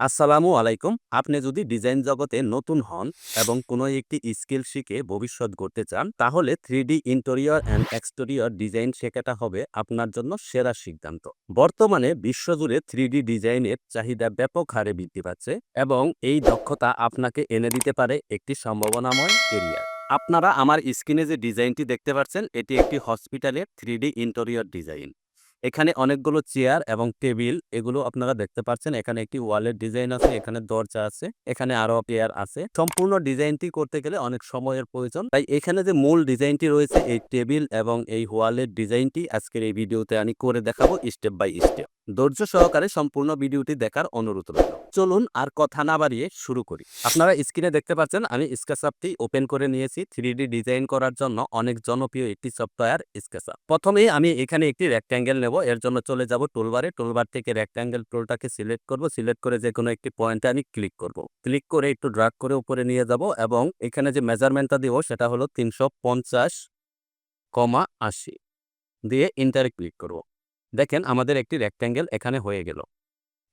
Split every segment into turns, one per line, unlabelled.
আসসালামু আলাইকুম। আপনি যদি ডিজাইন জগতে নতুন হন এবং কোনো একটি স্কিল শিখে ভবিষ্যৎ গড়তে চান, তাহলে three D interior and exterior design শেখাটা হবে আপনার জন্য সেরা সিদ্ধান্ত। বর্তমানে বিশ্বজুড়ে থ্রি ডি ডিজাইনের চাহিদা ব্যাপক হারে বৃদ্ধি পাচ্ছে এবং এই দক্ষতা আপনাকে এনে দিতে পারে একটি সম্ভাবনাময় কেরিয়ার আপনারা আমার স্ক্রিনে যে ডিজাইনটি দেখতে পাচ্ছেন, এটি একটি হসপিটালের থ্রি ডি ইন্টেরিয়র ডিজাইন। এখানে অনেকগুলো চেয়ার এবং টেবিল, এগুলো আপনারা দেখতে পাচ্ছেন। এখানে একটি ওয়ালের ডিজাইন আছে, এখানে দরজা আছে, এখানে আরও চেয়ার আছে। সম্পূর্ণ ডিজাইনটি করতে গেলে অনেক সময়ের প্রয়োজন। তাই এখানে যে মূল ডিজাইনটি রয়েছে, এই টেবিল এবং এই ওয়ালের ডিজাইনটি আজকের এই ভিডিওতে আমি করে দেখাবো স্টেপ বাই স্টেপ। ধৈর্য সহকারে সম্পূর্ণ ভিডিওটি দেখার অনুরোধ রইল। চলুন আর কথা না বাড়িয়ে শুরু করি। আপনারা স্ক্রিনে দেখতে পাচ্ছেন, আমি স্কেচআপটি ওপেন করে নিয়েছি। থ্রি ডিজাইন করার জন্য অনেক জনপ্রিয় একটি সফটওয়্যার স্কেচআপ। প্রথমেই আমি এখানে একটি রেক্ট্যাঙ্গেল নেব। এর জন্য চলে যাব টুলবারে টুলবার থেকে রেক্ট্যাঙ্গেল টুলটাকে সিলেক্ট করব। সিলেক্ট করে যে কোনো একটি পয়েন্টে আমি ক্লিক করব। ক্লিক করে একটু ড্রাগ করে উপরে নিয়ে যাব এবং এখানে যে মেজারমেন্টটা দিব সেটা হলো তিনশো পঞ্চাশ, কমা আশি। দিয়ে ইন্টারে ক্লিক করব। দেখেন আমাদের একটি রেক্ট্যাঙ্গেল এখানে হয়ে গেল।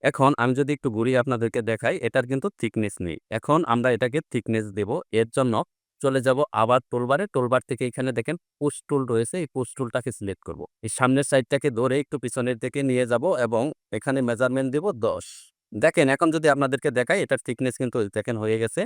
এখন আমি যদি একটু ঘুরিয়ে আপনাদেরকে দেখাই, এটার কিন্তু থিকনেস নেই। এখন আমরা এটাকে থিকনেস দেব। এর জন্য চলে যাব আবার টুলবারে টুলবার থেকে এখানে দেখেন পুশ রয়েছে। এই পুশ সিলেক্ট করব। এই সামনের সাইডটাকে ধরে একটু পিছনের দিকে নিয়ে যাব এবং এখানে মেজারমেন্ট দেব দশ। দেখেন, এখন যদি আপনাদেরকে দেখাই, এটার থিকনেস কিন্তু দেখেন হয়ে গেছে।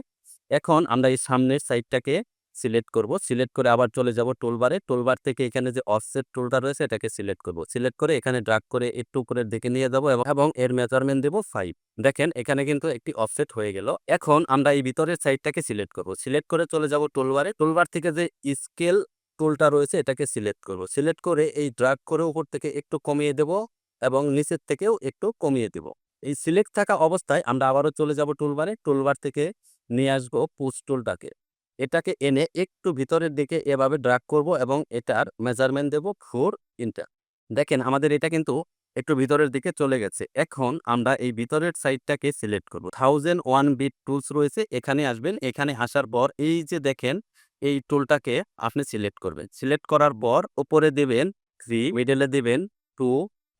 এখন আমরা এই সামনের সাইডটাকে সিলেক্ট করব। সিলেক্ট করে আবার চলে যাব টোলবারে টোলবার থেকে এখানে যে অফসেট টুলটা রয়েছে, এটাকে সিলেক্ট করব। সিলেক্ট করে এখানে ড্রাগ করে একটু উপরের দিকে নিয়ে যাব এবং এবং এর মেজারমেন্ট দেব ফাইভ দেখেন, এখানে কিন্তু একটি অফসেট হয়ে গেল। এখন আমরা এই ভিতরের সাইডটাকে সিলেক্ট করব। সিলেক্ট করে চলে যাব টোলবারে টোলবার থেকে যে স্কেল টুলটা রয়েছে, এটাকে সিলেক্ট করব। সিলেক্ট করে এই ড্রাগ করে উপর থেকে একটু কমিয়ে দেব এবং নিচের থেকেও একটু কমিয়ে দেব। এই সিলেক্ট থাকা অবস্থায় আমরা আবারও চলে যাব টুলবারে টোলবার থেকে নিয়ে আসব পুশ টুলটাকে এটাকে এনে একটু ভিতরের দিকে এভাবে ড্রাগ করব এবং এটার মেজারমেন্ট দেব ফোর ইন্টার দেখেন আমাদের এটা কিন্তু একটু ভিতরের দিকে চলে গেছে। এখন আমরা এই ভিতরের সাইডটাকে সিলেক্ট করব। থাউজেন্ড ওয়ান বিট টুলস রয়েছে, এখানে আসবেন। এখানে আসার পর এই যে দেখেন, এই টুলটাকে আপনি সিলেক্ট করবেন। সিলেক্ট করার পর উপরে দেবেন থ্রি মিডেলে দেবেন টু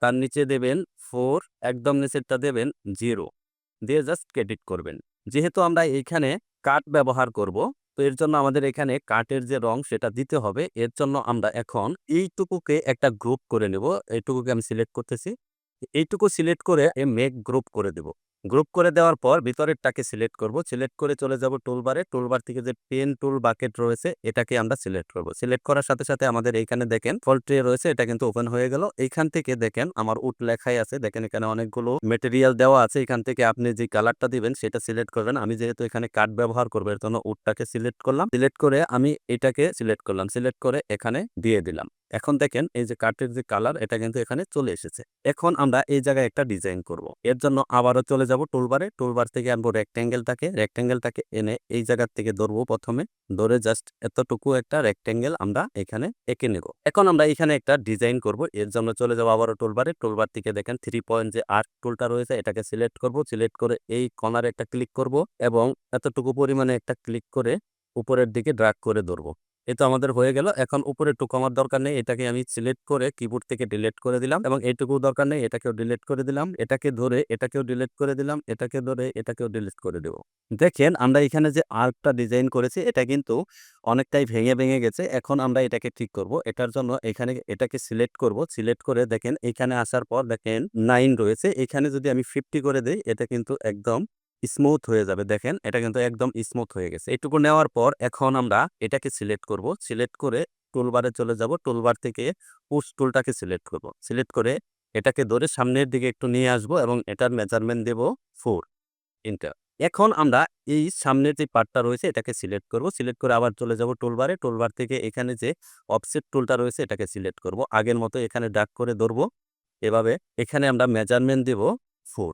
তার নিচে দেবেন ফোর একদম নিচেরটা দেবেন জিরো দিয়ে জাস্ট ক্রেডিট করবেন। যেহেতু আমরা এইখানে কাট ব্যবহার করব তো এর জন্য আমাদের এখানে কাঠের যে রং সেটা দিতে হবে। এর জন্য আমরা এখন এইটুকুকে একটা গ্রুপ করে নেব। এইটুকুকে আমি সিলেক্ট করতেছি। এইটুকু সিলেক্ট করে মেক গ্রুপ করে দেব। গ্রুপ করে দেওয়ার পর ভিতরেরটাকে সিলেক্ট করব। সিলেক্ট করে চলে যাব টুলবারে টুলবার থেকে যে পেন টুল বাকেট রয়েছে, এটাকে আমরা সিলেক্ট করব। সিলেক্ট করার সাথে সাথে আমাদের এইখানে দেখেন ফল ট্রে রয়েছে, এটা কিন্তু ওপেন হয়ে গেল। এইখান থেকে দেখেন আমার উট লেখাই আছে। দেখেন এখানে অনেকগুলো মেটেরিয়াল দেওয়া আছে। এখান থেকে আপনি যে কালারটা দিবেন, সেটা সিলেক্ট করবেন। আমি যেহেতু এখানে কাঠ ব্যবহার করব, এর জন্য উটটাকে সিলেক্ট করলাম। সিলেক্ট করে আমি এটাকে সিলেক্ট করলাম। সিলেক্ট করে এখানে দিয়ে দিলাম। এখন দেখেন এই যে কাঠের যে কালার, এটা কিন্তু এখানে চলে এসেছে। এখন আমরা এই জায়গায় একটা ডিজাইন করব। এর জন্য আবারও চলে যাব টুলবারে। টুলবার থেকে আনব রেক্ট্যাঙ্গেলটাকে রেক্ট্যাঙ্গেলটাকে এনে এই জায়গার থেকে ধরবো প্রথমে। ধরে জাস্ট এতটুকু একটা রেক্ট্যাঙ্গেল আমরা এখানে এঁকে নেব। এখন আমরা এখানে একটা ডিজাইন করব। এর জন্য চলে যাব আবারও টুলবারে। টুলবার থেকে দেখেন থ্রি পয়েন্ট যে আর্ট টুলটা রয়েছে, এটাকে সিলেক্ট করব। সিলেক্ট করে এই কর্নারে একটা ক্লিক করব এবং এতটুকু পরিমাণে একটা ক্লিক করে উপরের দিকে ড্রাগ করে ধরবো। এই তো আমাদের হয়ে গেল। এখন উপরে একটু কমার দরকার নেই। এটাকে আমি সিলেক্ট করে কিবোর্ড থেকে ডিলিট করে দিলাম এবং এইটুকু দরকার নেই। এটাকেও ডিলিট করে দিলাম। এটাকে ধরে, এটাকেও ডিলেট করে দিলাম। এটাকে ধরে, এটাকেও ডিলিট করে দেব। দেখেন, আমরা এখানে যে আর্কটা ডিজাইন করেছি, এটা কিন্তু অনেকটাই ভেঙে ভেঙে গেছে। এখন আমরা এটাকে ঠিক করব। এটার জন্য এখানে এটাকে সিলেক্ট করব। সিলেক্ট করে দেখেন, এখানে আসার পর দেখেন নাইন রয়েছে। এখানে যদি আমি ফিফটি করে দিই, এটা কিন্তু একদম স্মুথ হয়ে যাবে। দেখেন, এটা কিন্তু একদম স্মুথ হয়ে গেছে। এটুকু নেওয়ার পর এখন আমরা এটাকে সিলেক্ট করব। সিলেক্ট করে টুলবারে চলে যাব। টুলবার থেকে পুশ টুলটাকে সিলেক্ট করব। সিলেক্ট করে এটাকে ধরে সামনের দিকে একটু নিয়ে আসব এবং এটার মেজারমেন্ট দেব ফোর ইন্টার এখন আমরা এই সামনের যে পার্টটা রয়েছে, এটাকে সিলেক্ট করব। সিলেক্ট করে আবার চলে যাব টুলবারে টুলবার থেকে এখানে যে অফসেট টুলটা রয়েছে, এটাকে সিলেক্ট করব। আগের মতো এখানে ডাক করে ধরবো। এভাবে এখানে আমরা মেজারমেন্ট দেব ফোর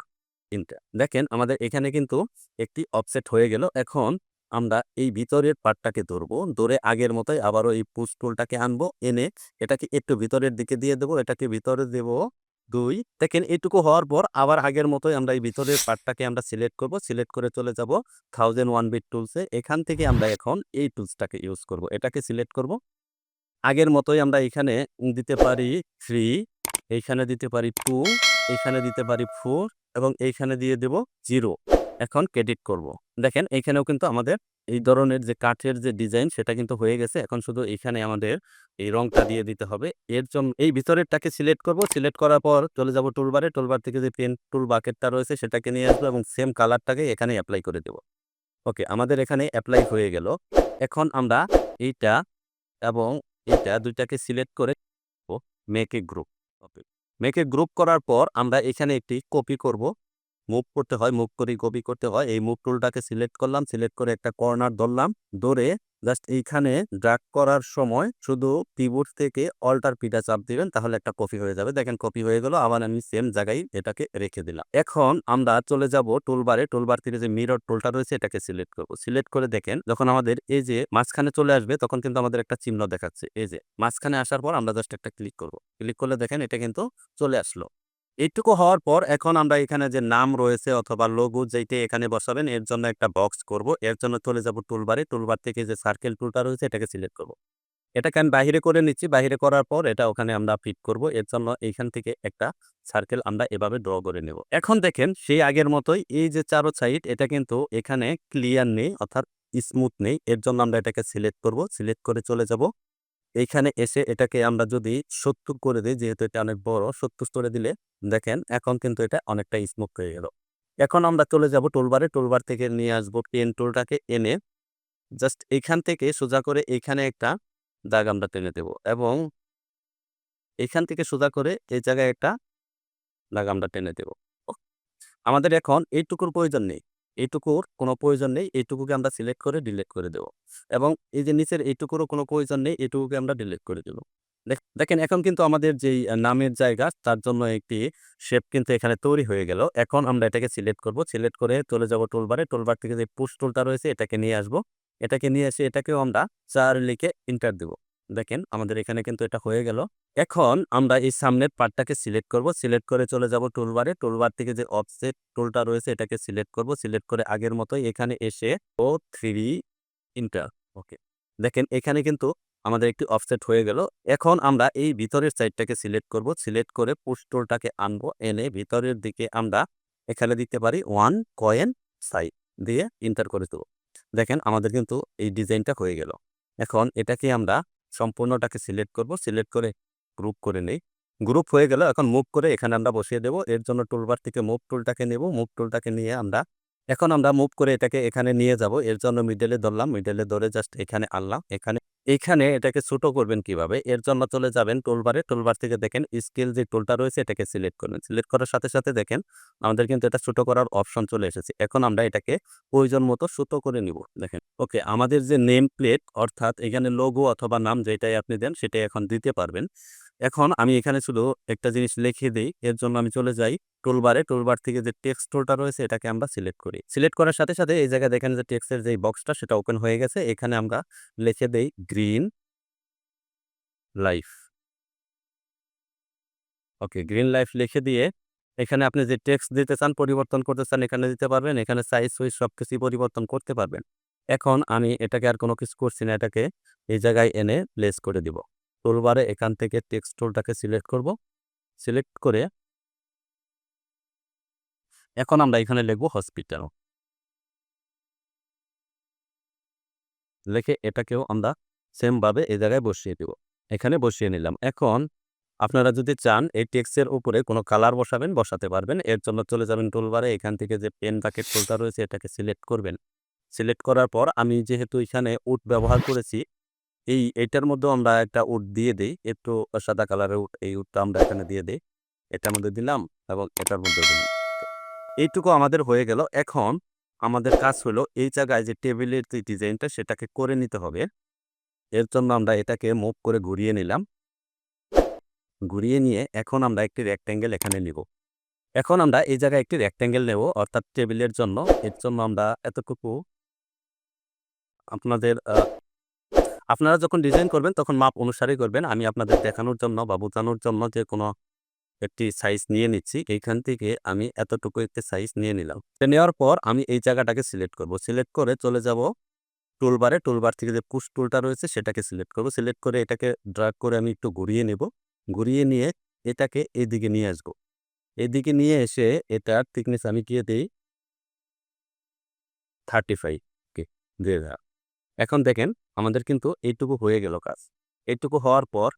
তিনটা দেখেন, আমাদের এখানে কিন্তু একটি অফসেট হয়ে গেল। এখন আমরা এই ভিতরের পার্টটাকে ধরবো। ধরে আগের মতোই আবারও এই পুশ টুলটাকে আনব, এনে এটাকে একটু ভিতরের দিকে দিয়ে দেবো। এটাকে ভিতরে দেব দুই। দেখেন, এইটুকু হওয়ার পর আবার আগের মতোই আমরা এই ভিতরের পার্টটাকে আমরা সিলেক্ট করব। সিলেক্ট করে চলে যাব থাউজেন্ড ওয়ান বিট টুলসে এখান থেকে আমরা এখন এই টুলসটাকে ইউজ করব। এটাকে সিলেক্ট করব। আগের মতোই আমরা এখানে দিতে পারি থ্রি এইখানে দিতে পারি টু এখানে দিতে পারি ফোর এবং এইখানে দিয়ে দেব জিরো এখন ক্রেডিট করব। দেখেন এখানেও কিন্তু আমাদের এই ধরনের যে কাঠের যে ডিজাইন সেটা কিন্তু হয়ে গেছে। এখন শুধু এখানে আমাদের এই রংটা দিয়ে দিতে হবে। এর জন্য এই ভিতরেরটাকে সিলেক্ট করব। সিলেক্ট করার পর চলে যাব টুলবারে টুলবার থেকে যে পেন টুল বাকেটটা রয়েছে সেটাকে নিয়ে আসব এবং সেম কালারটাকে এখানে অ্যাপ্লাই করে দেব। ওকে আমাদের এখানে অ্যাপ্লাই হয়ে গেল। এখন আমরা এইটা এবং এটা দুইটাকে সিলেক্ট করে মেকে গ্রুপ ওকে মেকে গ্রুপ করার পর আমরা এখানে একটি কপি করব। মুভ করতে হয় মুভ করি কপি করতে হয়। এই মুভ টুলটাকে সিলেক্ট করলাম সিলেক্ট করে একটা কর্নার ধরলাম, ধরে জাস্ট এইখানে ড্রাগ করার সময় শুধু কিবোর্ড থেকে অল্টার পিটা চাপ দিবেন, তাহলে একটা কপি হয়ে যাবে। দেখেন কপি হয়ে গেল, আবার আমি সেম জায়গায় এটাকে রেখে দিলাম। এখন আমরা চলে যাব টুলবারে, টুলবার থেকে যে মিরর টুলটা রয়েছে, এটাকে সিলেক্ট করব। সিলেক্ট করে দেখেন, যখন আমাদের এই যে মাঝখানে চলে আসবে, তখন কিন্তু আমাদের একটা চিহ্ন দেখাচ্ছে। এই যে মাঝখানে আসার পর আমরা জাস্ট একটা ক্লিক করব। ক্লিক করলে দেখেন এটা কিন্তু চলে আসলো। এইটুকু হওয়ার পর এখন আমরা এখানে যে নাম রয়েছে অথবা লোগো যেটা এখানে বসাবেন, এর জন্য একটা বক্স করব। এর জন্য চলে যাব টুলবারে টুলবার থেকে যে সার্কেল টুলটা রয়েছে, এটাকে সিলেক্ট করব। এটাকে আমি বাহিরে করে নিচ্ছি। বাহিরে করার পর এটা ওখানে আমরা ফিট করব। এর জন্য এইখান থেকে একটা সার্কেল আমরা এভাবে ড্র করে নেব। এখন দেখেন, সেই আগের মতোই এই যে চারো সাইড এটা কিন্তু এখানে ক্লিয়ার নেই, অর্থাৎ স্মুথ নেই। এর জন্য আমরা এটাকে সিলেক্ট করব। সিলেক্ট করে চলে যাব। এইখানে এসে এটাকে আমরা যদি সত্তর করে দিই, যেহেতু এটা অনেক বড়, সত্তর করে দিলে দেখেন এখন কিন্তু এটা অনেকটা স্মুথ হয়ে গেল। এখন আমরা চলে যাব টোলবারে টোলবার থেকে নিয়ে আসব পেন টোলটাকে এনে জাস্ট এখান থেকে সোজা করে এখানে একটা দাগ আমরা টেনে দেব এবং এখান থেকে সোজা করে এই জায়গায় একটা দাগ আমরা টেনে দেব। আমাদের এখন এইটুকুর প্রয়োজন নেই। এইটুকুর কোনো প্রয়োজন নেই, এইটুকুকে আমরা সিলেক্ট করে ডিলিট করে দেব। এবং এই যে নিচের এইটুকুরও কোনো প্রয়োজন নেই, এইটুকুকে আমরা ডিলিট করে দেব। দেখেন এখন কিন্তু আমাদের যেই নামের জায়গা, তার জন্য একটি শেপ কিন্তু এখানে তৈরি হয়ে গেল। এখন আমরা এটাকে সিলেক্ট করব। সিলেক্ট করে চলে যাব টুলবারে টুলবার থেকে যে পুশ টুলটা রয়েছে, এটাকে নিয়ে আসব। এটাকে নিয়ে এসে এটাকেও আমরা চার লিখে ইন্টার দেব। দেখেন আমাদের এখানে কিন্তু এটা হয়ে গেল। এখন আমরা এই সামনের পার্টটাকে সিলেক্ট করব। সিলেক্ট করে চলে যাব টুলবারে টুলবার থেকে যে অফসেট টুলটা রয়েছে এটাকে সিলেক্ট করব। সিলেক্ট করে আগের মতো এখানে এসে ও থ্রি ইন্টার ওকে দেখেন এখানে কিন্তু আমাদের একটি অফসেট হয়ে গেল। এখন আমরা এই ভিতরের সাইডটাকে সিলেক্ট করব। সিলেক্ট করে পুশ টুলটাকে আনব। এনে ভিতরের দিকে আমরা এখানে দিতে পারি ওয়ান কয়েন সাইড দিয়ে ইন্টার করে দেবো। দেখেন আমাদের কিন্তু এই ডিজাইনটা হয়ে গেল। এখন এটাকে আমরা সম্পূর্ণটাকে সিলেক্ট করব, সিলেক্ট করে গ্রুপ করে নেই। গ্রুপ হয়ে গেল এখন মুভ করে এখানে আমরা বসিয়ে দেব। এর জন্য টুলবার থেকে মুভ টুলটাকে নেব। মুভ টুলটাকে নিয়ে আমরা, এখন আমরা মুভ করে এটাকে এখানে নিয়ে যাব। এর জন্য মিডেলে ধরলাম। মিডেলে ধরে জাস্ট এখানে আনলাম। এখানে এখানে এটাকে ছোট করবেন কীভাবে? এর জন্য চলে যাবেন টোলবারে টোলবার থেকে দেখেন স্কেল যে টোলটা রয়েছে এটাকে সিলেক্ট করবেন সিলেক্ট করার সাথে সাথে দেখেন আমাদের কিন্তু এটা ছোট করার অপশন চলে এসেছে। এখন আমরা এটাকে প্রয়োজন মতো ছোট করে নিব। দেখেন ওকে আমাদের যে নেম প্লেট অর্থাৎ এখানে লোগো অথবা নাম যেটাই আপনি দেন সেটাই এখন দিতে পারবেন। এখন আমি এখানে শুধু একটা জিনিস লিখে দিই। এর জন্য আমি চলে যাই। টুলবারে টুলবার থেকে যে টেক্সট টুলটা রয়েছে, এটাকে আমরা সিলেক্ট করি। সিলেক্ট করার সাথে সাথে এই জায়গায় দেখেন যে টেক্সটের যে বক্সটা সেটা ওপেন হয়ে গেছে। এখানে আমরা লিখে দেই green life okay green life লিখে দিয়ে এখানে আপনি যে টেক্সট দিতে চান, পরিবর্তন করতে চান, এখানে দিতে পারবেন। এখানে সাইজ সুইজ সব কিছুই পরিবর্তন করতে পারবেন। এখন আমি এটাকে আর কোনো কিছু করছি না, এটাকে এই জায়গায় এনে প্লেস করে দিব। টুলবারে এখান থেকে টেক্সট টুলটাকে সিলেক্ট করব। সিলেক্ট করে এখন আমরা এখানে লিখব হসপিটাল লিখে এটাকেও আমরা সেমভাবে এই জায়গায় বসিয়ে দেব। এখানে বসিয়ে নিলাম। এখন আপনারা যদি চান, এই টেক্সের উপরে কোনো কালার বসাবেন, বসাতে পারবেন। এর জন্য চলে যাবেন টুলবারে এখান থেকে যে পেন বাকেট টুলটা রয়েছে, এটাকে সিলেক্ট করবেন। সিলেক্ট করার পর আমি যেহেতু এখানে উড ব্যবহার করেছি, এই এটার মধ্যেও আমরা একটা উড দিয়ে দিই। একটু সাদা কালারের উড এই উডটা আমরা এখানে দিয়ে দিই। এটার মধ্যে দিলাম এবং এটার মধ্যে দিলাম। এইটুকু আমাদের হয়ে গেল। এখন আমাদের কাজ হলো এই জায়গায় যে টেবিলের যে ডিজাইনটা সেটাকে করে নিতে হবে। এর জন্য আমরা এটাকে মুভ করে ঘুরিয়ে নিলাম। ঘুরিয়ে নিয়ে এখন আমরা একটি রেক্ট্যাঙ্গেল এখানে নিব। এখন আমরা এই জায়গায় একটি রেক্ট্যাঙ্গেল নেব, অর্থাৎ টেবিলের জন্য। এর জন্য আমরা এতটুকু আপনাদের আপনারা যখন ডিজাইন করবেন তখন মাপ অনুসারে করবেন। আমি আপনাদের দেখানোর জন্য বা বোঝানোর জন্য যে কোনো একটি সাইজ নিয়ে নিচ্ছি। এইখান থেকে আমি এতটুকু একটি সাইজ নিয়ে নিলাম। নেওয়ার পর আমি এই জায়গাটাকে সিলেক্ট করব। সিলেক্ট করে চলে যাব টুলবারে টুলবার থেকে যে পুশ টুলটা রয়েছে সেটাকে সিলেক্ট করব। সিলেক্ট করে এটাকে ড্রাগ করে আমি একটু ঘুরিয়ে নেব। ঘুরিয়ে নিয়ে এটাকে এদিকে নিয়ে আসব। এদিকে নিয়ে এসে এটার থিকনেস আমি দিয়ে দিই? থার্টি ফাইভ দিয়ে। এখন দেখেন আমাদের কিন্তু এইটুকু হয়ে গেল কাজ। এইটুকু হওয়ার পর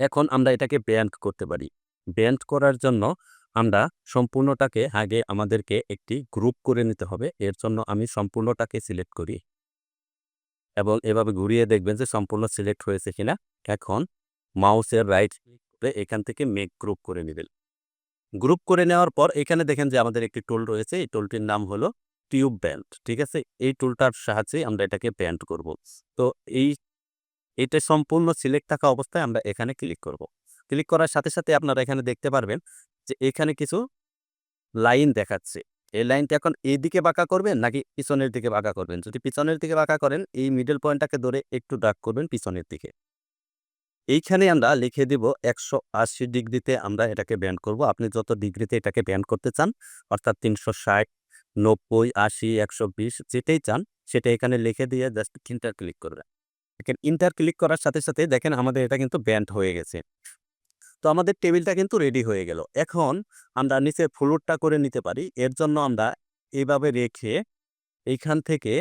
এখন আমরা এটাকে ব্যান্ড করতে পারি। ব্যান্ড করার জন্য আমরা সম্পূর্ণটাকে আগে আমাদেরকে একটি গ্রুপ করে নিতে হবে। এর জন্য আমি সম্পূর্ণটাকে সিলেক্ট করি। এবং এভাবে ঘুরিয়ে দেখবেন যে সম্পূর্ণ সিলেক্ট হয়েছে কিনা। এখন মাউসের রাইট করে এখান থেকে মেক গ্রুপ করে নেবেন। গ্রুপ করে নেওয়ার পর এখানে দেখেন যে আমাদের একটি টুল রয়েছে। এই টুলটির নাম হলো টিউব ব্যান্ড ঠিক আছে? এই টুলটার সাহায্যে আমরা এটাকে ব্যান্ড করব। তো এই এটা সম্পূর্ণ সিলেক্ট থাকা অবস্থায় আমরা এখানে ক্লিক করব। ক্লিক করার সাথে সাথে আপনারা এখানে দেখতে পারবেন যে এখানে কিছু লাইন দেখাচ্ছে। এই লাইনটা এখন এই দিকে বাঁকা করবেন নাকি পিছনের দিকে বাঁকা করবেন? যদি পিছনের দিকে বাঁকা করেন, এই মিডল পয়েন্টটাকে ধরে একটু ডাক করবেন পিছনের দিকে। এইখানে আমরা লিখে দিব একশো আশি ডিগ্রিতে আমরা এটাকে ব্যান্ড করব। আপনি যত ডিগ্রিতে এটাকে ব্যান্ড করতে চান, অর্থাৎ তিনশো ষাট, নব্বই, আশি, একশো বিশ, যেটাই চান, সেটা এখানে লিখে দিয়ে জাস্ট ইন্টার ক্লিক করবেন। দেখেন ইন্টার ক্লিক করার সাথে সাথে দেখেন আমাদের এটা কিন্তু ব্যান্ড হয়ে গেছে। তো আমাদের টেবিলটা কিন্তু রেডি হয়ে গেল। এখন আমরা নিচে ফ্লোরটা করে নিতে পারি। এর জন্য আমরা এইভাবে রেখে এইখান থেকে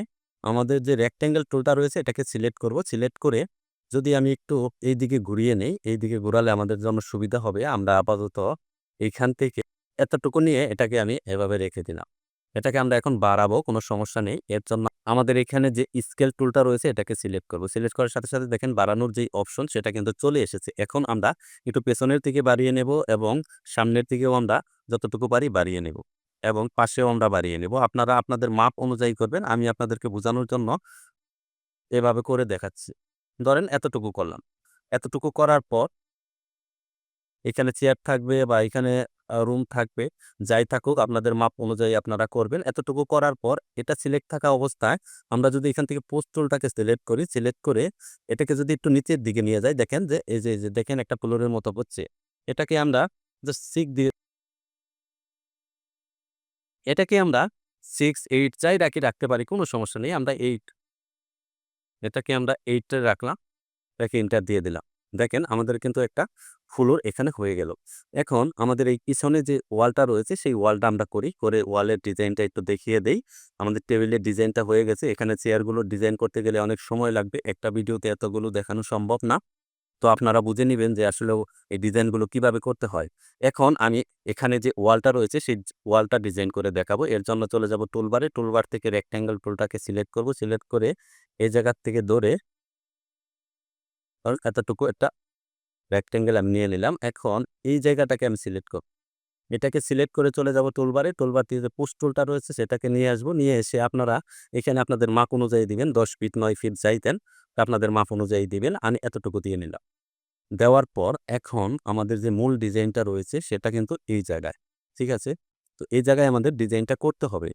আমাদের যে রেক্ট্যাঙ্গেল টুলটা রয়েছে, এটাকে সিলেক্ট করব। সিলেক্ট করে যদি আমি একটু এই দিকে ঘুরিয়ে নেই এই দিকে ঘোরালে আমাদের জন্য সুবিধা হবে। আমরা আপাতত এইখান থেকে এতটুকু নিয়ে এটাকে আমি এভাবে রেখে দিলাম। এটাকে আমরা এখন বাড়াবো, কোনো সমস্যা নেই। এর জন্য আমাদের এখানে যে স্কেল টুলটা রয়েছে, এটাকে সিলেক্ট করব। সিলেক্ট করার সাথে সাথে দেখেন বাড়ানোর যে অপশন সেটা কিন্তু চলে এসেছে। এখন আমরা একটু পেছনের দিকে বাড়িয়ে নেব এবং সামনের দিকেও আমরা যতটুকু পারি বাড়িয়ে নেব এবং পাশেও আমরা বাড়িয়ে নেব। আপনারা আপনাদের মাপ অনুযায়ী করবেন, আমি আপনাদেরকে বোঝানোর জন্য এভাবে করে দেখাচ্ছি। ধরেন এতটুকু করলাম। এতটুকু করার পর এখানে চেয়ার থাকবে বা এখানে রুম থাকবে। যাই থাকুক, আপনাদের মাপ অনুযায়ী আপনারা করবেন। এতটুকু করার পর এটা সিলেক্ট থাকা অবস্থায় আমরা যদি এখান থেকে পোস্ট টুলটাকে সিলেক্ট করি সিলেক্ট করে এটাকে যদি একটু নিচের দিকে নিয়ে যাই, দেখেন যে, এই যে যে, দেখেন একটা ফ্লোরের মতো হচ্ছে। এটাকে আমরা জাস্ট সিক দিয়ে এটাকে আমরা সিক্স এইট চাই রাখি, রাখতে পারি, কোনো সমস্যা নেই। আমরা এইট এটাকে আমরা এইটটা রাখলাম, রেখে ইন্টার দিয়ে দিলাম। দেখেন আমাদের কিন্তু একটা ফ্লোর এখানে হয়ে গেল। এখন আমাদের এই পিছনে যে ওয়ালটা রয়েছে, সেই ওয়ালটা আমরা করি, করে ওয়ালের ডিজাইনটা একটু দেখিয়ে দেই। আমাদের টেবিলের ডিজাইনটা হয়ে গেছে। এখানে চেয়ারগুলো ডিজাইন করতে গেলে অনেক সময় লাগবে। একটা ভিডিওতে এতগুলো দেখানো সম্ভব না। তো আপনারা বুঝে নেবেন যে আসলে এই ডিজাইনগুলো কীভাবে করতে হয়। এখন আমি এখানে যে ওয়ালটা রয়েছে, সেই ওয়ালটা ডিজাইন করে দেখাবো। এর জন্য চলে যাব টুলবারে। টুলবার থেকে রেক্ট্যাঙ্গেল টুলটাকে সিলেক্ট করব। সিলেক্ট করে এই জায়গার থেকে ধরে ধরুন এতটুকু একটা রেক্ট্যাঙ্গেল আমি নিয়ে নিলাম। এখন এই জায়গাটাকে আমি সিলেক্ট করব। এটাকে সিলেক্ট করে চলে যাব টুলবারে টুলবার থেকে যে পোস্ট টুলটা রয়েছে সেটাকে নিয়ে আসব। নিয়ে এসে আপনারা এখানে আপনাদের মাপ অনুযায়ী দিবেন। দশ ফিট নয় ফিট যাইতেন। আপনাদের মাপ অনুযায়ী দিবেন। আমি এতটুকু দিয়ে নিলাম। দেওয়ার পর এখন আমাদের যে মূল ডিজাইনটা রয়েছে সেটা কিন্তু এই জায়গায়। ঠিক আছে? তো এই জায়গায় আমাদের ডিজাইনটা করতে হবে।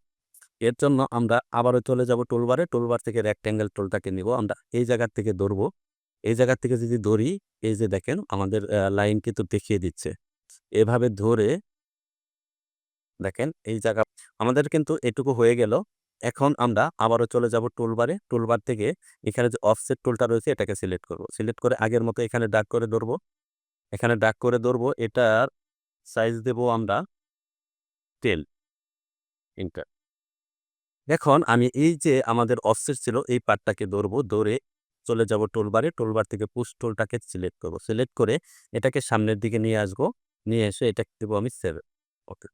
এর জন্য আমরা আবারও চলে যাব টুলবারে টুলবার থেকে রেক্ট্যাঙ্গেল টোলটাকে নিব। আমরা এই জায়গার থেকে ধরবো। এই জায়গার থেকে যদি ধরি, এই যে দেখেন আমাদের লাইন কিন্তু দেখিয়ে দিচ্ছে। এভাবে ধরে দেখেন এই জায়গা, আমাদের কিন্তু এটুকু হয়ে গেল। এখন আমরা আবারও চলে যাব টুলবারে টুলবার থেকে এখানে যে অফসেট টুলটা রয়েছে, এটাকে সিলেক্ট করব। সিলেক্ট করে আগের মতো এখানে ডাক করে ধরবো। এখানে ডাক করে ধরবো। এটার সাইজ দেব আমরা টেল ইন্টার এখন আমি এই যে আমাদের অফসেট ছিল, এই পার্টটাকে ধরবো। ধরে চলে যাব টোলবারে টোলবার থেকে পুশ টোলটাকে সিলেক্ট করব। সিলেক্ট করে এটাকে সামনের দিকে নিয়ে আসব। নিয়ে এসে এটা দেবো আমি সেভেন ওকে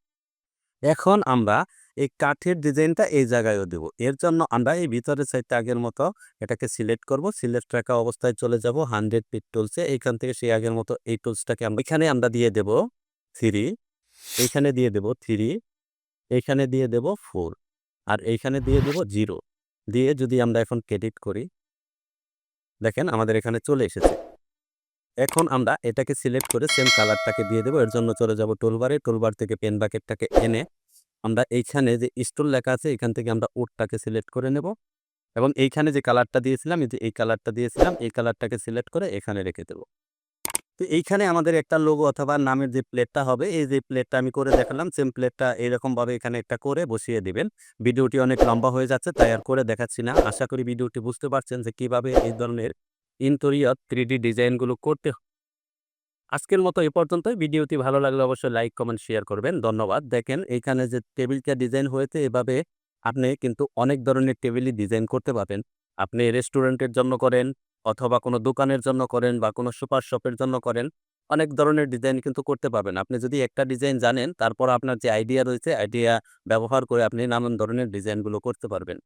এখন আমরা এই কাঠের ডিজাইনটা এই জায়গায়ও দেব। এর জন্য আমরা এই ভিতরের সাইডটা আগের মতো এটাকে সিলেক্ট করব। সিলেক্ট রাখা অবস্থায় চলে যাব হান্ড্রেড পিট টুলসে এইখান থেকে সেই আগের মতো এই টুলসটাকে আমরা এখানে আমরা দিয়ে দেব থ্রি এইখানে দিয়ে দেব থ্রি এইখানে দিয়ে দেব ফোর আর এইখানে দিয়ে দেব জিরো দিয়ে যদি আমরা এখন ক্রেডিট করি দেখেন আমাদের এখানে চলে এসেছে। এখন আমরা এটাকে সিলেক্ট করে সেম কালারটাকে দিয়ে দেবো। এর জন্য চলে যাব টোলবারে টোলবার থেকে পেন বাকেটটাকে এনে আমরা এইখানে যে স্টোল লেখা আছে, এখান থেকে আমরা উডটাকে সিলেক্ট করে নেব। এবং এইখানে যে কালারটা দিয়েছিলাম, এই যে এই কালারটা দিয়েছিলাম, এই কালারটাকে সিলেক্ট করে এখানে রেখে দেবো। তো এইখানে আমাদের একটা লোগো অথবা নামের যে প্লেটটা হবে, এই যে প্লেটটা আমি করে দেখালাম সেম প্লেটটা এইরকমভাবে এখানে একটা করে বসিয়ে দিবেন। ভিডিওটি অনেক লম্বা হয়ে যাচ্ছে, তাই আর করে দেখাচ্ছি না। আশা করি ভিডিওটি বুঝতে পারছেন যে কীভাবে এই ধরনের ইন্টেরিয়র থ্রি ডিজাইনগুলো করতে আজকের মতো এ পর্যন্তই। ভিডিওটি ভালো লাগলে অবশ্যই লাইক কমেন্ট শেয়ার করবেন। ধন্যবাদ। দেখেন, এইখানে যে টেবিলটা ডিজাইন হয়েছে, এভাবে আপনি কিন্তু অনেক ধরনের টেবিলই ডিজাইন করতে পারবেন। আপনি রেস্টুরেন্টের জন্য করেন অথবা কোনো দোকানের জন্য করেন বা কোনো সুপার শপের জন্য করেন, অনেক ধরনের ডিজাইন কিন্তু করতে পারবেন। আপনি যদি একটা ডিজাইন জানেন, তারপর আপনার যে আইডিয়া রয়েছে, আইডিয়া ব্যবহার করে আপনি নানান ধরনের ডিজাইনগুলো করতে পারবেন।